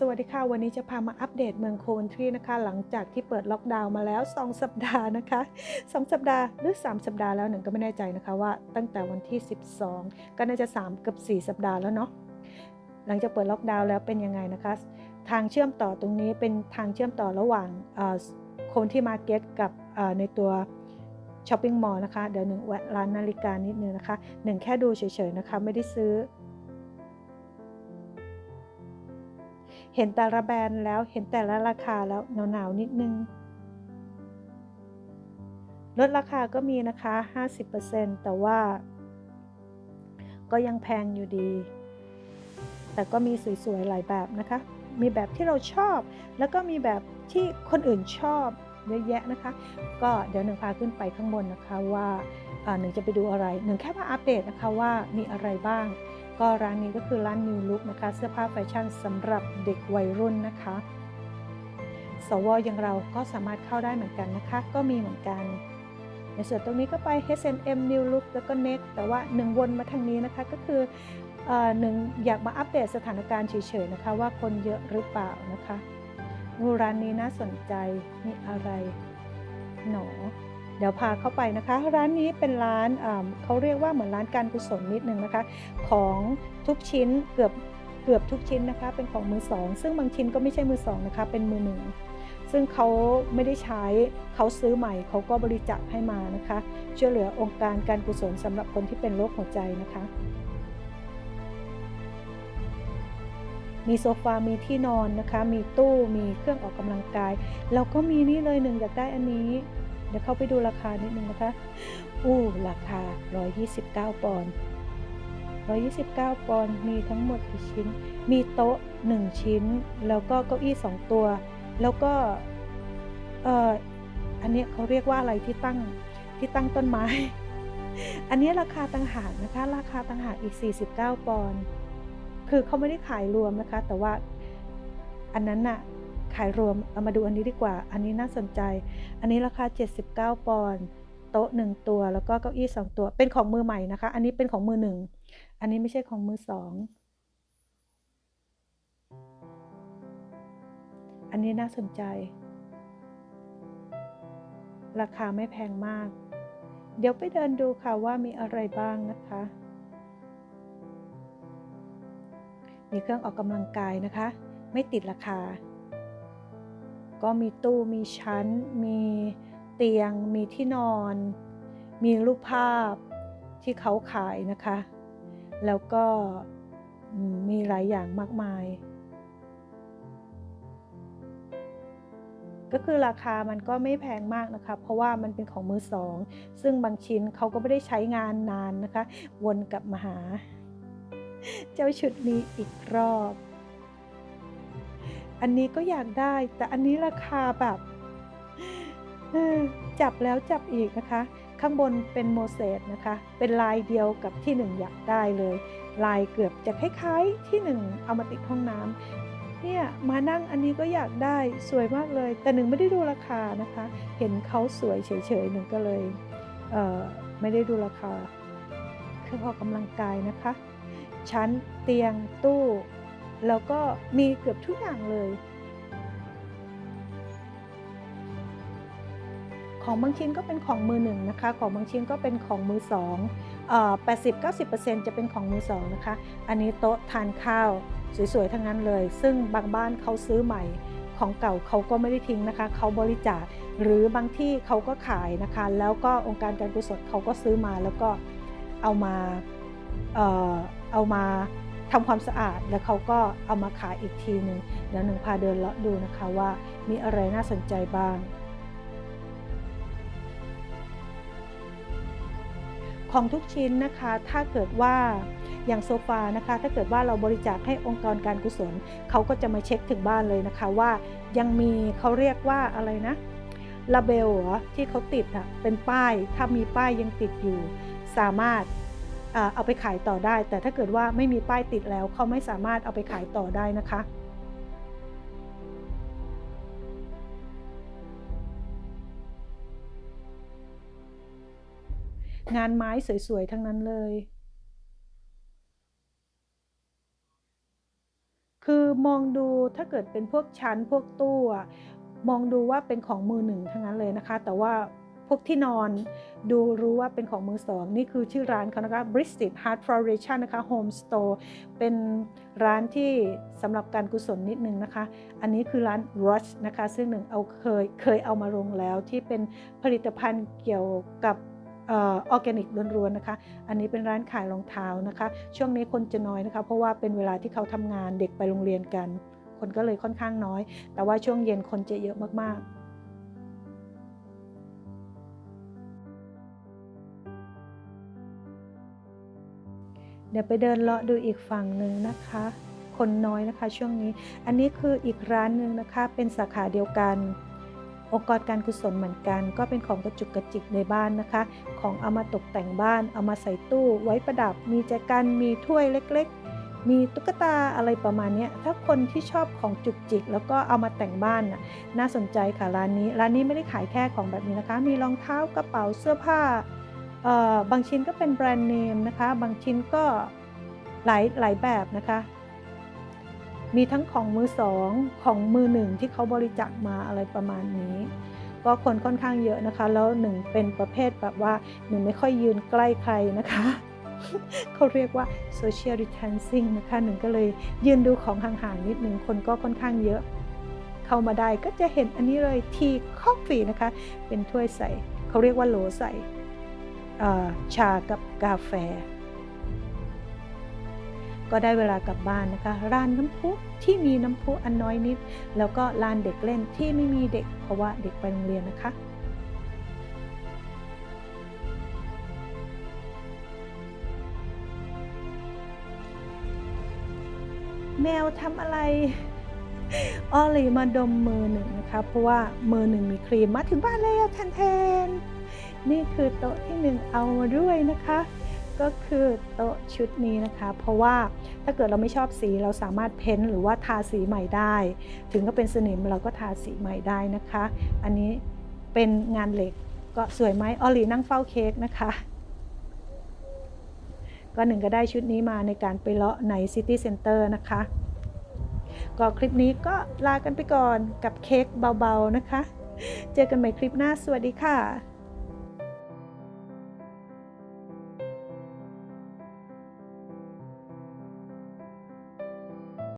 สวัสดีค่ะ วันนี้จะพามาอัปเดตเมืองโควนทรีนะคะ หลังจากที่เปิดล็อกดาวน์มาแล้ว 2 สัปดาห์นะคะ 2 สัปดาห์หรือ 3 สัปดาห์แล้วหนึ่งก็ไม่แน่ใจนะคะว่าตั้งแต่วันที่ 12 ก็น่าจะ 3 กับ 4 สัปดาห์แล้วเนาะหลังจากเปิดล็อกดาวน์แล้วเป็นยังไงนะคะ ทางเชื่อมต่อตรงนี้เป็นทางเชื่อมต่อระหว่างโคนที่มาร์เก็ตกับในตัวช้อปปิ้งมอลล์นะคะ เดี๋ยวหนึ่งแวะร้านนาฬิกานิดนึงนะคะหนึ่งแค่ดูเฉยๆนะคะไม่ได้ซื้อ เห็นแต่ละแบรนด์แล้วเห็นแต่ละราคาแล้วหนาวๆนิดนึง ลดราคาก็มีนะคะ 50%แต่ว่า ก็ยังแพงอยู่ดี แต่ก็มีสวยๆหลายแบบนะคะ มีแบบที่เราชอบ แล้วก็มีแบบที่คนอื่นชอบเยอะแยะนะคะ ก็เดี๋ยวหนึ่งพาขึ้นไปข้างบนนะคะว่าหนึ่งจะไปดูอะไร หนึ่งแค่มาอัปเดตนะคะว่ามีอะไรบ้าง ก็ร้านนี้ก็คือร้าน New Look นะคะ เสื้อผ้าแฟชั่นสำหรับเด็กวัยรุ่นนะคะ สวอย่างเราก็สามารถเข้าได้เหมือนกันนะคะ ก็มีเหมือนกัน ในส่วนตรงนี้ก็ไป H&M New Look แล้วก็ Next แต่ว่าหนึ่งวนมาทางนี้นะคะก็คืออหนึ่งอยากมาอัปเดตสถานการณ์เฉยๆนะคะ ว่าคนเยอะหรือเปล่านะคะร้านนี้น่าสนใจมีอะไรหนอ เดี๋ยวพาเข้าไปนะคะ ร้านนี้เป็นร้านเขาเรียกว่าเหมือนร้านการกุศลนิดนึงนะคะ ของทุกชิ้นเกือบเกือบทุกชิ้นนะคะ เป็นของมือสอง ซึ่งบางชิ้นก็ไม่ใช่มือสองนะคะ เป็นมือหนึ่งซึ่งเขาไม่ได้ใช้เขาซื้อใหม่เขาก็บริจาคให้มานะคะช่วยเหลือองค์การการกุศลสำหรับคนที่เป็นโรคหัวใจนะคะ มีโซฟา มีที่นอนนะคะ มีตู้มีเครื่องออกกำลังกาย แล้วก็มีนี่เลยหนึ่งอยากได้อันนี้ เดี๋ยวเข้าไปดูราคานิดนึงนะคะ อู้ราคา 129 ปอนด์129 ปอนด์มีทั้งหมดกี่ชิ้น มีโต๊ะ 1 ชิ้น แล้วก็เก้าอี้ 2 ตัว แล้วก็เอ่ออันนี้เขาเรียกว่าอะไรที่ตั้งที่ตั้งต้นไม้ อันนี้ราคาต่างหากนะคะ ราคาต่างหากอีก 49 ปอนด์คือเขาไม่ได้ขายรวมนะคะ แต่ว่าอันนั้นน่ะ ขายรวมเอามาดูอันนี้ดีกว่า อันนี้น่าสนใจ อันนี้ราคา 79 ปอนด์โต๊ะ 1 ตัว แล้วก็เก้าอี้ 2 ตัว เป็นของมือใหม่นะคะ อันนี้เป็นของมือหนึ่งอันนี้ไม่ใช่ของมือสองอันนี้น่าสนใจ ราคาไม่แพงมาก เดี๋ยวไปเดินดูค่ะว่ามีอะไรบ้างนะคะ มีเครื่องออกกำลังกายนะคะ ไม่ติดราคา ก็มีตู้มีชั้น มีเตียง มีที่นอน มีรูปภาพที่เขาขายนะคะ แล้วก็อืมมีหลายอย่างมากมาย ก็คือราคามันก็ไม่แพงมากนะคะ เพราะว่ามันเป็นของมือสอง ซึ่งบางชิ้นเขาก็ไม่ได้ใช้งานนานนะคะ วนกลับมาหา เจ้าชุดนี้อีกรอบ อันนี้ก็อยากได้ แต่อันนี้ราคาแบบจับแล้วจับอีกนะคะ ข้างบนเป็นโมเสสนะคะ เป็นลายเดียวกับที่หนึ่งอยากได้เลย ลายเกือบจะคล้ายๆที่หนึ่งเอามาติดห้องน้ำเนี่ยมานั่งอันนี้ก็อยากได้สวยมากเลย แต่หนึ่งไม่ได้ดูราคานะคะ เห็นเขาสวยเฉยๆหนึ่งก็เลยเไม่ได้ดูราคาเครื่องออกกำลังกายนะคะ ชั้นเตียงตู้ แล้วก็มีเกือบทุกอย่างเลย ของบางชิ้นก็เป็นของมือหนึ่งนะคะ ของบางชิ้นก็เป็นของมือสองเอ่อ80-90%จะเป็นของมือสองนะคะ อันนี้โต๊ะทานข้าวสวยๆ ทั้งนั้นเลย ซึ่งบางบ้านเขาซื้อใหม่ ของเก่าเขาก็ไม่ได้ทิ้งนะคะ เขาบริจาค หรือบางที่เขาก็ขายนะคะ แล้วก็องค์การการกุศลเขาก็ซื้อมาแล้วก็เอามา เอ่อ เอามา ทำความสะอาดแล้วเขาก็เอามาขายอีกทีหนึ่งเดี๋ยวหนึ่งพาเดินเลาะดูนะคะว่ามีอะไรน่าสนใจบ้าง ของทุกชิ้นนะคะถ้าเกิดว่าอย่างโซฟานะคะ ถ้าเกิดว่าเราบริจาคให้องค์กรการกุศลเขาก็จะมาเช็คถึงบ้านเลยนะคะว่ายังมีเขาเรียกว่าอะไรนะลาเบลที่เขาติดอะเป็นป้ายถ้ามีป้ายยังติดอยู่ สามารถ เอาไปขายต่อได้ แต่ถ้าเกิดว่าไม่มีป้ายติดแล้วเขาไม่สามารถเอาไปขายต่อได้นะคะงานไม้สวย ๆ ทั้งนั้นเลย คือมองดูถ้าเกิดเป็นพวกชั้นพวกตู้มองดูว่าเป็นของมือหนึ่งทั้งนั้นเลยนะคะ แต่ว่า พวกที่นอน ดูรู้ว่าเป็นของมือสอง นี่คือชื่อร้านเขานะคะ Bristol Heart Foundation นะคะ Home Store เป็นร้านที่สำหรับการกุศลนิดนึงนะคะ อันนี้คือร้าน Rush นะคะ ซึ่งหนึ่งเอาเคยเคยเอามาลงแล้วที่เป็นผลิตภัณฑ์เกี่ยวกับออร์แกนิกล้วนๆนะคะ อันนี้เป็นร้านขายรองเท้านะคะ ช่วงนี้คนจะน้อยนะคะ เพราะว่าเป็นเวลาที่เขาทำงานเด็กไปโรงเรียนกัน คนก็เลยค่อนข้างน้อย แต่ว่าช่วงเย็นคนจะเยอะมากๆ ดี๋ยวไปเดินเลาะดูอีกฝั่งหนึ่งนะคะ คนน้อยนะคะช่วงนี้ อันนี้คืออีกร้านหนึ่งนะคะ เป็นสาขาเดียวกัน องค์กรการกุศลเหมือนกัน ก็เป็นของกระจุกกระจิกในบ้านนะคะ ของเอามาตกแต่งบ้าน เอามาใส่ตู้ไว้ประดับ มีแจกัน มีถ้วยเล็ก ๆ มีตุ๊กตาอะไรประมาณนี้ ถ้าคนที่ชอบของจุกจิก แล้วก็เอามาแต่งบ้านน่ะ น่าสนใจค่ะร้านนี้ ร้านนี้ไม่ได้ขายแค่ของแบบนี้นะคะ มีรองเท้ากระเป๋าเสื้อผ้า บางชิ้นก็เป็นแบรนด์เนมนะคะ บางชิ้นก็หลายหลายแบบนะคะ มีทั้งของมือสองของมือหนึ่งที่เขาบริจาคมาอะไรประมาณนี้ ก็คนค่อนข้างเยอะนะคะ แล้วหนึ่งเป็นประเภทแบบว่าหนึ่งไม่ค่อยยืนใกล้ใครนะคะเขาเรียกว่า social distancing นะคะหนึ่งก็เลยยืนดูของห่างๆนิดหนึ่งคนก็ค่อนข้างเยอะ เข้ามาได้ก็จะเห็นอันนี้เลยทีคอฟฟี่นะคะ เป็นถ้วยใส่ เขาเรียกว่าโหลใส่ ชากับกาแฟ ก็ได้เวลากลับบ้านนะคะ ร้านน้ำพุที่มีน้ำพุอันน้อยนิด แล้วก็ลานเด็กเล่นที่ไม่มีเด็กเพราะว่าเด็กไปโรงเรียนนะคะแมวทำอะไรออลีมาดมมือหนึ่งนะคะ เพราะว่ามือหนึ่งมีครีมมาถึงบ้านแล้วแทนแทน นี่คือโต๊ะที่หนึ่งเอามาด้วยนะคะ ก็คือโต๊ะชุดนี้นะคะ เพราะว่าถ้าเกิดเราไม่ชอบสีเราสามารถเพ้นหรือว่าทาสีใหม่ได้ ถึงก็เป็นสนิมเราก็ทาสีใหม่ได้นะคะ อันนี้เป็นงานเหล็กก็สวยไหมออลีนั่งเฝ้าเค้กนะคะก็หนึ่งก็ได้ชุดนี้มาในการไปเลาะในซิตี้เซ็นเตอร์นะคะ ก็คลิปนี้ก็ลากันไปก่อนกับเค้กเบาๆนะคะ เจอกันใหม่คลิปหน้าสวัสดีค่ะ